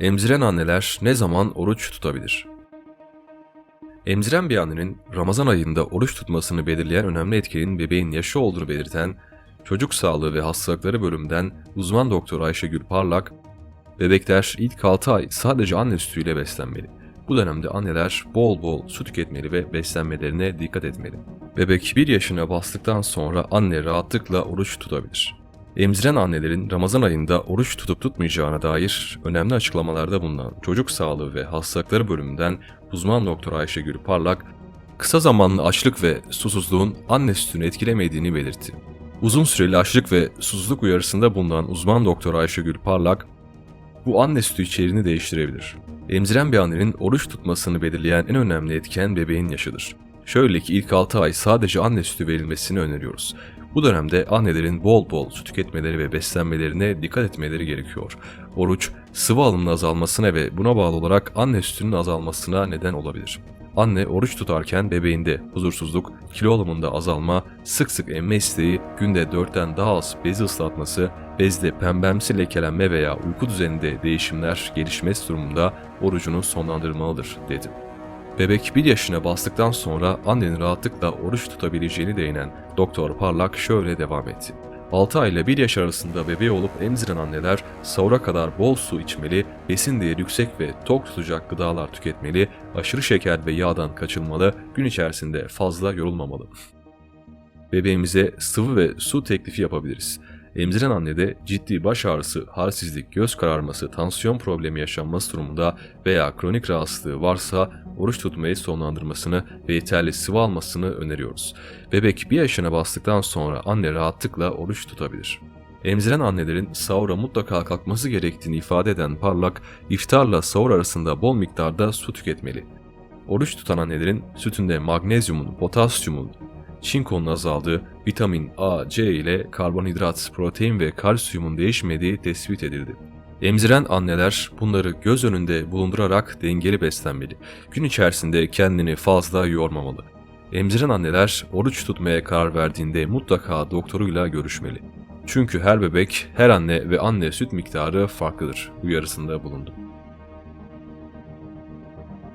Emziren anneler ne zaman oruç tutabilir? Emziren bir annenin Ramazan ayında oruç tutmasını belirleyen önemli etkenin bebeğin yaşı olduğunu belirten Çocuk Sağlığı ve Hastalıkları bölümünden uzman doktor Ayşegül Parlak, bebekler ilk 6 ay sadece anne sütüyle beslenmeli. Bu dönemde anneler bol bol su tüketmeli ve beslenmelerine dikkat etmeli. Bebek 1 yaşına bastıktan sonra anne rahatlıkla oruç tutabilir. Emziren annelerin Ramazan ayında oruç tutup tutmayacağına dair önemli açıklamalarda bulunan Çocuk Sağlığı ve Hastalıkları bölümünden uzman doktor Ayşegül Parlak, kısa zamanlı açlık ve susuzluğun anne sütünü etkilemediğini belirtti. Uzun süreli açlık ve susuzluk uyarısında bulunan uzman doktor Ayşegül Parlak, bu anne sütü içeriğini değiştirebilir. Emziren bir annenin oruç tutmasını belirleyen en önemli etken bebeğin yaşıdır. Şöyle ki ilk 6 ay sadece anne sütü verilmesini öneriyoruz. Bu dönemde annelerin bol bol su tüketmeleri ve beslenmelerine dikkat etmeleri gerekiyor. Oruç, sıvı alımının azalmasına ve buna bağlı olarak anne sütünün azalmasına neden olabilir. Anne oruç tutarken bebeğinde huzursuzluk, kilo alımında azalma, sık sık emme isteği, günde 4'ten daha az bezi ıslatması, bezde pembemsi lekelenme veya uyku düzeninde değişimler gelişmesi durumunda orucunu sonlandırmalıdır, dedi. Bebek 1 yaşına bastıktan sonra annenin rahatlıkla oruç tutabileceğini değinen Doktor Parlak şöyle devam etti. 6 ay ile 1 yaş arasında bebeği olup emziren anneler sahura kadar bol su içmeli, besin değeri yüksek ve tok tutacak gıdalar tüketmeli, aşırı şeker ve yağdan kaçınmalı, gün içerisinde fazla yorulmamalı. Bebeğimize sıvı ve su teklifi yapabiliriz. Emziren annede ciddi baş ağrısı, halsizlik, göz kararması, tansiyon problemi yaşanması durumunda veya kronik rahatsızlığı varsa oruç tutmayı sonlandırmasını ve yeterli sıvı almasını öneriyoruz. Bebek bir yaşına bastıktan sonra anne rahatlıkla oruç tutabilir. Emziren annelerin sahura mutlaka kalkması gerektiğini ifade eden Parlak, iftarla sahur arasında bol miktarda su tüketmeli. Oruç tutan annelerin sütünde magnezyumun, potasyumun, çinkonun azaldığı, vitamin A, C ile karbonhidrat, protein ve kalsiyumun değişmediği tespit edildi. Emziren anneler bunları göz önünde bulundurarak dengeli beslenmeli. Gün içerisinde kendini fazla yormamalı. Emziren anneler oruç tutmaya karar verdiğinde mutlaka doktoruyla görüşmeli. Çünkü her bebek, her anne ve anne süt miktarı farklıdır uyarısında bulundu.